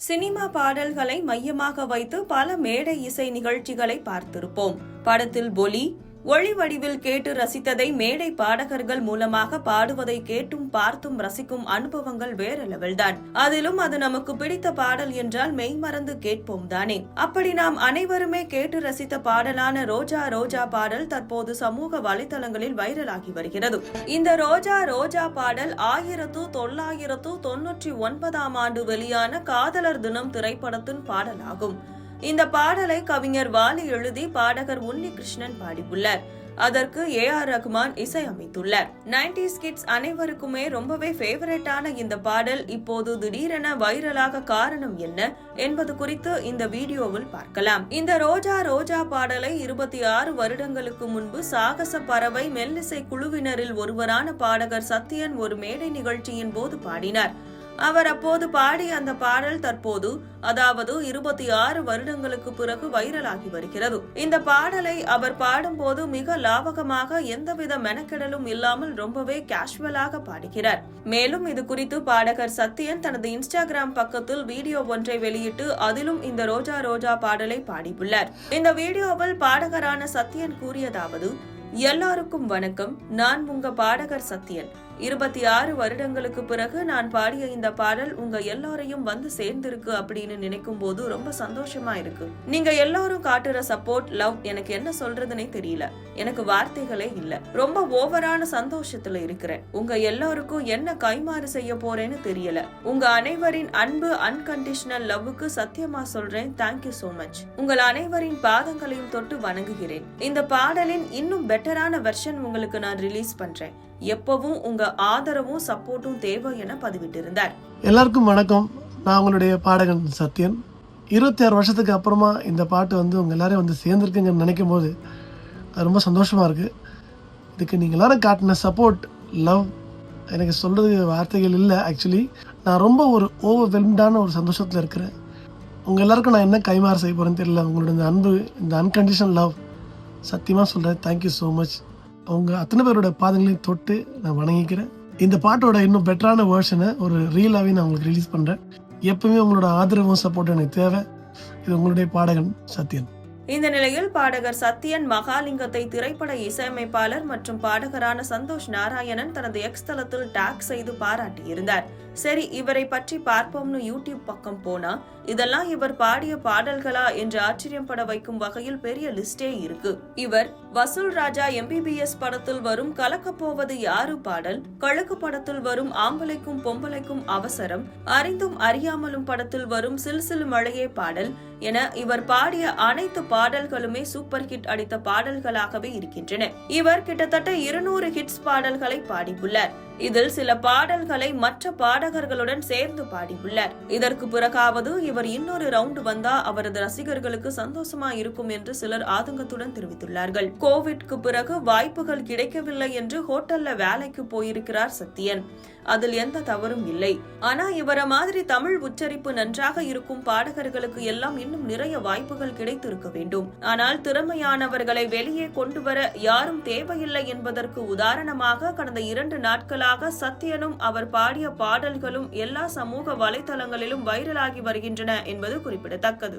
Cinema பாடல்களை மையமாக வைத்து பல மேடை இசை நிகழ்ச்சிகளை பார்த்திருப்போம். படத்தில் பொலி ஒளி வடிவில் கேட்டு ரசித்ததை மேடை பாடகர்கள் மூலமாக பாடுவதை கேட்டும் பார்த்தும் ரசிக்கும் அனுபவங்கள் வேற லெவல்தான் அதிலும் அது நமக்கு பிடித்த பாடல் என்றால் மெய்மறந்து கேட்போம் தானே. அப்படி நாம் அனைவருமே கேட்டு ரசித்த பாடலான ரோஜா ரோஜா பாடல் தற்போது சமூக வலைதளங்களில் வைரலாகி வருகிறது. இந்த ரோஜா ரோஜா பாடல் ஆயிரத்து தொள்ளாயிரத்து தொன்னூற்றி ஒன்பதாம் ஆண்டு வெளியான காதலர் தினம் திரைப்படத்தின் பாடலாகும். இந்த பாடலை கவிஞர் வாலி எழுதி பாடகர் உன்னி கிருஷ்ணன் பாடியுள்ளார். அதற்கு ஏ ஆர் ரகுமான் இசையமைத்துள்ளார். 90s கிட்ஸ் அனைவருக்குமே ரொம்பவே ஃபேவரட்டான இந்த பாடல் இப்போது திடீரென வைரலாக காரணம் என்ன என்பது குறித்து இந்த வீடியோவில் பார்க்கலாம். இந்த ரோஜா ரோஜா பாடலை இருபத்தி ஆறு வருடங்களுக்கு முன்பு சாகச பறவை மெல்லிசை குழுவினரில் ஒருவரான பாடகர் சத்யன் ஒரு மேடை நிகழ்ச்சியின் போது பாடினார். அவர் அப்போது பாடிய அந்த பாடல் தற்போது அதாவது இருபத்தி ஆறு வருடங்களுக்கு பிறகு வைரலாகி வருகிறது. இந்த பாடலை அவர் பாடும்போது மிக லாவகமாக எந்தவித மெனக்கெடலும் இல்லாமல் ரொம்பவே கேஷுவலாக பாடுகிறார். மேலும் இது குறித்து பாடகர் சத்யன் தனது இன்ஸ்டாகிராம் பக்கத்தில் வீடியோ ஒன்றை வெளியிட்டு அதிலும் இந்த ரோஜா ரோஜா பாடலை பாடியுள்ளார். இந்த வீடியோவில் பாடகரான சத்யன் கூறியதாவது எல்லாருக்கும் வணக்கம். நான் உங்க பாடகர் சத்யன். இருபத்தி ஆறு வருடங்களுக்கு பிறகு நான் பாடிய இந்த பாடல் உங்க எல்லாரையும் வந்து சேர்ந்திருக்கு அப்படின்னு நினைக்கும் போது ரொம்ப சந்தோஷமா இருக்கு. நீங்க எல்லாரும் காட்டுற சப்போர்ட் லவ் எனக்கு என்ன சொல்றதுனே தெரியல. எனக்கு வார்த்தைகளே இல்ல. ரொம்ப ஓவரான சந்தோஷத்துல இருக்கிறேன். உங்க எல்லாருக்கும் என்ன கைமாறு செய்ய போறேன்னு தெரியல. உங்க அனைவரின் அன்பு அன்கண்டிஷனல் லவ்வுக்கு சத்தியமா சொல்றேன். தேங்க்யூ சோ மச் உங்கள் அனைவரின் பாதங்களையும் தொட்டு வணங்குகிறேன். இந்த பாடலின் இன்னும் பெட்டரான வெர்ஷன் உங்களுக்கு நான் ரிலீஸ் பண்றேன். எப்பவும் உங்க ஆதரவும் சப்போர்ட்டும் தேவை என பதிவிட்டிருந்தார். எல்லாருக்கும் வணக்கம். நான் உங்களுடைய பாடகன் சத்யன். இருபத்தி ஆறு வருஷத்துக்கு அப்புறமா இந்த பாட்டு வந்து உங்கள் எல்லாரையும் வந்து சேர்ந்துருக்குங்கன்னு நினைக்கும் போது அது ரொம்ப சந்தோஷமாக இருக்குது இதுக்கு நீங்கள் எல்லாரும் காட்டின சப்போர்ட் லவ் எனக்கு சொல்கிறதுக்கு வார்த்தைகள் இல்லை ஆக்சுவலி நான் ரொம்ப ஒரு ஓவர்வெல்ம்டான ஒரு சந்தோஷத்தில் இருக்கிறேன். உங்கள் எல்லாருக்கும் நான் என்ன கைமாறு செய்ய போகிறேன்னு தெரியல. உங்களோட இந்த அன்பு இந்த அன்கண்டிஷன் லவ் சத்தியமாக சொல்கிறேன் தேங்க்யூ ஸோ மச் அவங்க அத்தனை பேரோட பாதங்களையும் தொட்டு நான் வணங்கிக்கிறேன். இந்த பாட்டோட இன்னும் பெட்டரான வேர்ஷனை ஒரு ரீலாகவே நான் உங்களுக்கு ரிலீஸ் பண்ணுறேன் எப்பவுமே உங்களோட ஆதரவும் சப்போர்ட் எனக்கு தேவை. இது உங்களுடைய பாடகன் சத்யன். இந்த நிலையில் பாடகர் சத்யன் மகாலிங்கத்தை திரைப்பட இசையமைப்பாளர் மற்றும் பாடகரான சந்தோஷ் நாராயணன் தனது எக்ஸ் தளத்தில் டாக் செய்து பாராட்டியிருந்தார். சரி இவரை பற்றி பார்ப்போம்னு யூடியூப் பக்கம் போனா இதெல்லாம் இவர் பாடிய பாடல்களா என்று ஆச்சரியப்பட வைக்கும் வகையில் பெரிய லிஸ்டே இருக்கு. இவர் வசூல் ராஜா எம்பிபிஎஸ் படத்தில் வரும் கலக்கப்போவது யாரு பாடல் கழுக்கு படத்தில் வரும் ஆம்பளைக்கும் பொம்பளைக்கும் அவசரம் அறிந்தும் அறியாமலும் படத்தில் வரும் சில்சில் மழையே பாடல் என இவர் பாடிய அனைத்து பாடல்களுமே சூப்பர் ஹிட் அடித்த பாடல்களாகவே இருக்கின்றன. இவர் கிட்டத்தட்ட இருநூறு ஹிட்ஸ் பாடல்களை பாடியுள்ளார். இதில் சில பாடல்களை மற்ற பாடகர்களுடன் சேர்ந்து பாடியுள்ளார். இதற்கு பிறகாவது இவர் இன்னொரு ரவுண்ட் வந்தா அவரது ரசிகர்களுக்கு சந்தோஷமா இருக்கும் என்று சிலர் ஆதங்கத்துடன் தெரிவித்துள்ளார்கள். கோவிட்க்கு பிறகு வாய்ப்புகள் கிடைக்கவில்லை என்று ஹோட்டல்ல வேலைக்கு போயிருக்கிறார் சத்யன். அதில் எந்த தவறும் இல்லை. ஆனா இவர மாதிரி தமிழ் உச்சரிப்பு நன்றாக இருக்கும் பாடகர்களுக்கு எல்லாம் இன்னும் நிறைய வாய்ப்புகள் கிடைத்திருக்க வேண்டும். ஆனால் திறமையானவர்களை வெளியே கொண்டு வர யாரும் தேவையில்லை என்பதற்கு உதாரணமாக கடந்த இரண்டு நாட்களாக சத்யனும் அவர் பாடிய பாடல்களும் எல்லா சமூக வலைதளங்களிலும் வைரலாகி வருகின்றன என்பது குறிப்பிடத்தக்கது.